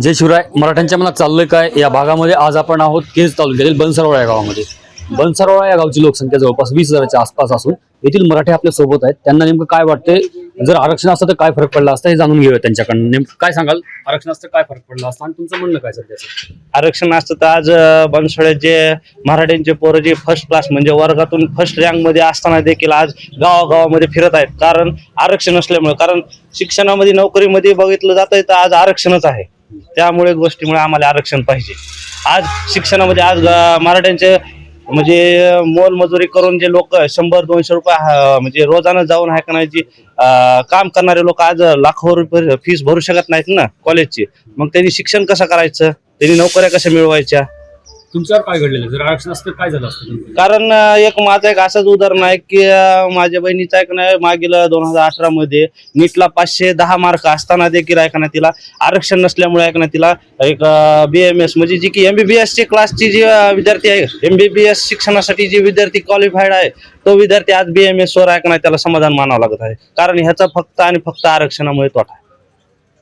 जय शिवराय मराठ्यांच्या मनात चाललंय काय? या भागामध्ये आज आपण आहोत केज तालुक्यातील बनसरोळा या गावामध्ये. बनसरोळा या गावची लोकसंख्या जवळपास वीस हजाराच्या आसपास असून येथील मराठी आपल्यासोबत आहेत. त्यांना नेमकं काय वाटतंय? जर आरक्षण असतं तर काय फरक पडला असता हे जाणून घेऊया त्यांच्याकडून. नेमकं काय सांगाल? आरक्षण असतं काय फरक पडला असता? आणि तुमचं म्हणणं काय सध्याचं? आरक्षण असतं तर आज अं, जे मराठ्यांचे पोरं जे फर्स्ट क्लास म्हणजे वर्गातून फर्स्ट रँकमध्ये असताना देखील आज गावागावामध्ये फिरत आहेत. कारण आरक्षण असल्यामुळे कारण शिक्षणामध्ये नोकरीमध्ये बघितलं जातंय तर आज आरक्षणच आहे. त्यामुळे गोष्टीमुळे आम्हाला आरक्षण पाहिजे. आज शिक्षणामध्ये आज अं, मराठ्यांचे म्हणजे मोलमजुरी करून जे लोक शंभर दोनशे रुपये हा- म्हणजे रोजानं जाऊन आहे का नाही जी काम करणारे लोक आज लाखो रुपये फीस भरू शकत नाहीत ना कॉलेजची मग त्यांनी शिक्षण कसं करायचं? त्यांनी नोकऱ्या कशा मिळवायच्या? तुमच्यावर काय घडलेलं जर आरक्षण असतं काय झालं असतं कारण एक माझं एक असंच उदाहरण आहे की माझ्या बहिणीचा एक नाही मागील दोन हजार अठरा मध्ये नीटला पाचशे दहा मार्क असताना देखील आहे तिला आरक्षण नसल्यामुळे आहे तिला एक बी एम एस म्हणजे जी की एमबीबीएस ची क्लासची जी विद्यार्थी आहे एमबीबीएस शिक्षणासाठी जी विद्यार्थी क्वालिफाईड आहे तो विद्यार्थी आज बी एम एस वर ऐकणार त्याला समाधान मानावं लागत आहे. कारण ह्याचा फक्त आणि फक्त आरक्षणामुळे तोटा आहे.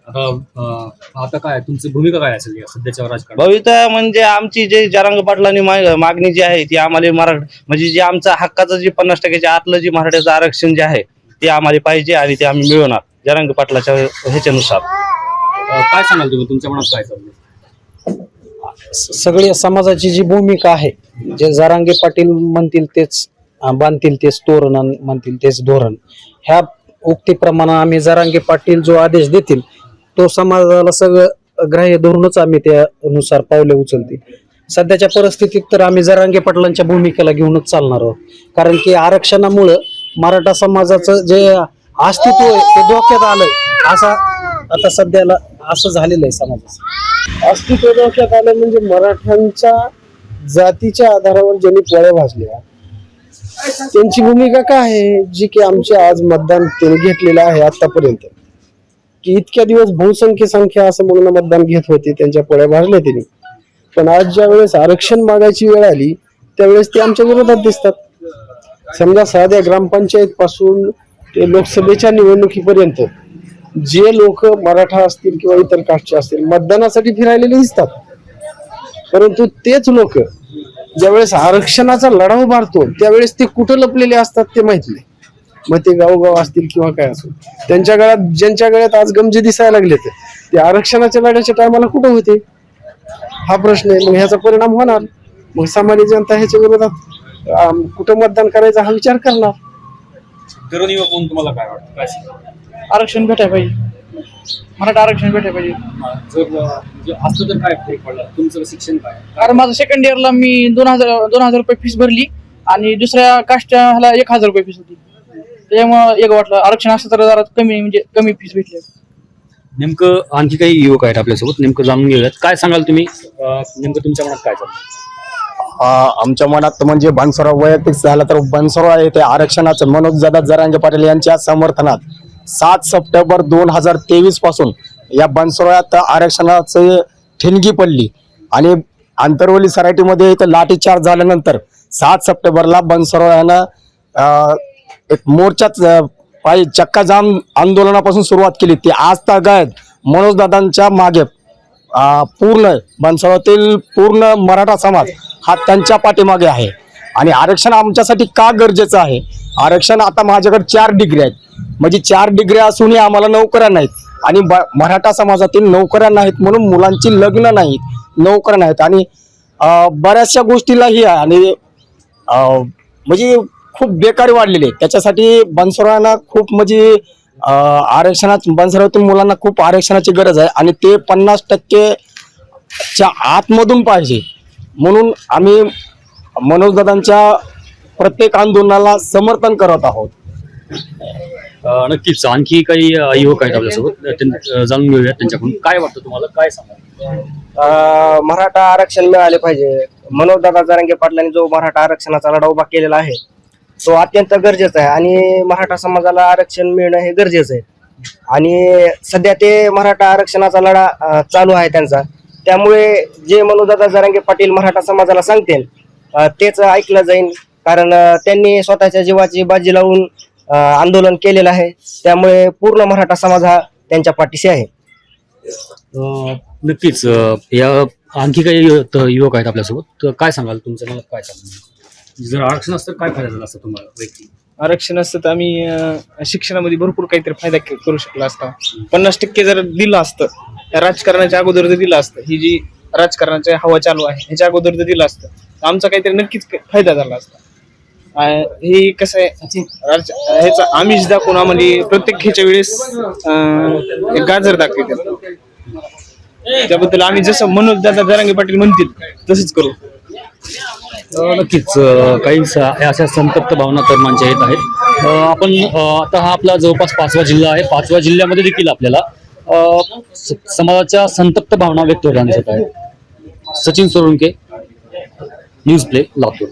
आता काय तुमची भूमिका काय असेल या सध्याच्या राजकारण भवितव्य म्हणजे आमची जे जरांग पाटलांनी मागणी जी आहे ती आम्हाला मराठ म्हणजे जे आमचं हक्काचं जे पन्नास टक्क्याच्या आतलं जे मराठ्याचं आरक्षण जे आहे ते आम्हाला पाहिजे आणि ते आम्ही मिळवणार जरांग पाटलाच्या ह्याच्यानुसार. काय सांगाल तुम्ही? तुमच्या मनात काय चाललंय? स- सगळ्या समाजाची जी भूमिका आहे जे जरांगे पाटील म्हणतील तेच बांधतील तेच तोरण आणि म्हणतील तेच धोरण ह्या उक्तीप्रमाणे आम्ही जरांगे पाटील जो आदेश देतील तो समाजाला सगळं ग्राह्य धरूनच आम्ही त्यानुसार पावले उचलतील सध्याच्या परिस्थितीत तर आम्ही जरांगे पाटलांच्या भूमिकेला घेऊनच चालणार आहोत. कारण की आरक्षणामुळं मराठा समाजाचं जे अस्तित्व आहे ते धोक्यात आलंय. असा आता सध्याला असं झालेलं आहे समाजाचं. अस्तित्व धोक्यात आलं म्हणजे मराठ्यांच्या जातीच्या आधारावर ज्यांनी पोळ्या भाजल्या त्यांची भूमिका काय आहे? जी की आमचे आज मतदान त्यांनी घेतलेलं आहे आतापर्यंत. की इतक्या दिवस बहुसंख्य संख्या असं म्हणून मतदान घेत होते त्यांच्या पोळ्या भाजल्या त्यांनी. पण आज ज्या वेळेस आरक्षण मागायची वेळ आली त्यावेळेस ते आमच्या विरोधात दिसतात. समजा साध्या ग्रामपंचायत पासून ते लोकसभेच्या निवडणुकीपर्यंत जे लोक मराठा असतील किंवा इतर कास्टचे असतील मतदानासाठी फिरायलेले दिसतात. परंतु तेच लोक ज्यावेळेस आरक्षणाचा लढा उभारतो त्यावेळेस ते कुठं लपलेले असतात ते माहीत नाही. मग ते गावगाव असतील किंवा काय असो. त्यांच्या गळ्यात ज्यांच्या गळ्यात आज गमजे दिसायला लागले ते आरक्षणाच्या लढ्याच्या टायमाला कुठं होते? हा प्रश्न आहे. मग ह्याचा परिणाम होणार. मग सामान्य जनता ह्याच्या विरोधात कुठं मतदान करायचा हा विचार करणार. तरुण युवक म्हणून तुम्हाला काय वाटतं? काय? आरक्षण भेटायला पाहिजे. मराठा आरक्षण भेटायला पाहिजे. जर अं, म्हणजे असतं तर काय फरक पडला? तुमचं शिक्षण काय? कारण माझं सेकंड इयरला मी दोन हजार दोन हजार रुपये फीस भरली आणि दुसऱ्या कास्टच्या ह्याला एक हजार रुपये फीस होती. त्याच्यामुळं एक वाटलं आरक्षण असतं तर जरा कमी म्हणजे कमी फीस भेटली. नेमकं आणखी काही युवक आहेत आपल्यासोबत नेमकं जाणून घेऊयात. काय सांगाल तुम्ही? अं, नेमकं तुमच्या मनात काय चाललं आ, आमच्या मनात म्हणजे बनसोराव वैयक्तिक झाला तर बनसोराव येथे आरक्षणाचं मनोज दादा जरांगे पाटील यांच्या समर्थनात सात सप्टेंबर दोन हजार तेवीसपासून या बनसोरात आरक्षणाचे ठिणगी पडली. आणि आंतरवली सराटीमध्ये इथं लाठीचार्ज झाल्यानंतर सात सप्टेंबरला बनसोराव यानं अ, एक मोर्चाच अ, पायी चक्का जाम आंदोलनापासून सुरुवात केली. ती आज तागायत मनोजदादांच्या मागे पूर्ण बनसोरातील पूर्ण मराठा समाज हा त्यांच्या पाठीमागे आहे. आणि आरक्षण आमच्यासाठी का गरजेचं आहे? आरक्षण आता माझ्याकडे चार डिग्री आहेत. म्हणजे चार डिग्री असूनही आम्हाला नोकऱ्या नाहीत. आणि ब- मराठा समाजातील नोकऱ्या नाहीत म्हणून मुलांची लग्न नाहीत. नोकऱ्या नाहीत. आणि बऱ्याचशा गोष्टीलाही आणि म्हणजे खूप बेकारी वाढलेली आहे. त्याच्यासाठी बनसोरांना खूप म्हणजे आरक्षणात बनसोरातील मुलांना खूप आरक्षणाची गरज आहे आणि ते पन्नास टक्के च्या आतमधून पाहिजे. म्हणून आम्ही मनोजदादांच्या प्रत्येक आंदोलनाला समर्थन करत आहोत. नक्कीच. आणखी काही युवक आहेत आपल्यासोबत. जाणून घेऊयात त्यांच्याकडून. काय वाटतं तुम्हाला? काय सांगाल? अ, मराठा आरक्षण मिळाले पाहिजे. मनोजदादा जरांगे पाटलांनी जो मराठा आरक्षणाचा लढा उभा केलेला आहे तो अत्यंत गरजेचा आहे. आणि मराठा समाजाला आरक्षण मिळणं हे गरजेचं आहे. आणि सध्या ते मराठा आरक्षणाचा लढा अ, चालू आहे त्यांचा. त्यामुळे जे मनोजदादा जरांगे पाटील मराठा समाजाला सांगतील अ, तेच ऐकलं जाईल कारण अ, त्यांनी स्वतःच्या जीवाची बाजी लावून अ, आंदोलन केलेलं आहे. त्यामुळे पूर्ण मराठा समाज हा त्यांच्या पाठीशी आहे. अं, नक्कीच अं, या आणखी काही यु- त- युवक आहेत आपल्यासोबत. तर काय सांगाल तुमचं? मला काय सांगाल? जर आरक्षण असतं तर काय फायदा झाला असता तुम्हाला व्यक्ती आरक्षण असतं तर आम्ही अं, शिक्षणामध्ये भरपूर काहीतरी फायदा के- करू शकला असता. पन्नास टक्के जर दिलं असतं त्या राजकारणाच्या अगोदर जर दिलं असतं ही जी राजकारणाची हवा चालू आहे ह्याच्या अगोदर जर दिलं असतं तर आमचा काहीतरी नक्कीच क- फायदा झाला असता. अं, हे कसं आहे राज- ह्याचा आमिष दाखवून आम्हाला प्रत्येक ह्याच्या वेळेस अं, एक गाजर दाखवते. त्याबद्दल आम्ही जसं मनोज दादा जरांगे पाटील म्हणतील तसंच करू. नक्कीच काही अशा संतप्त भावना तरुणांच्या येत आहेत. आपण आता हा आपला जवळपास पाचवा जिल्हा आहे. पाचव्या जिल्ह्यामध्ये देखील आपल्याला समाजाच्या संतप्त भावना व्यक्त होताना दिसत आहेत. Sachin सोरुंके news play Latur.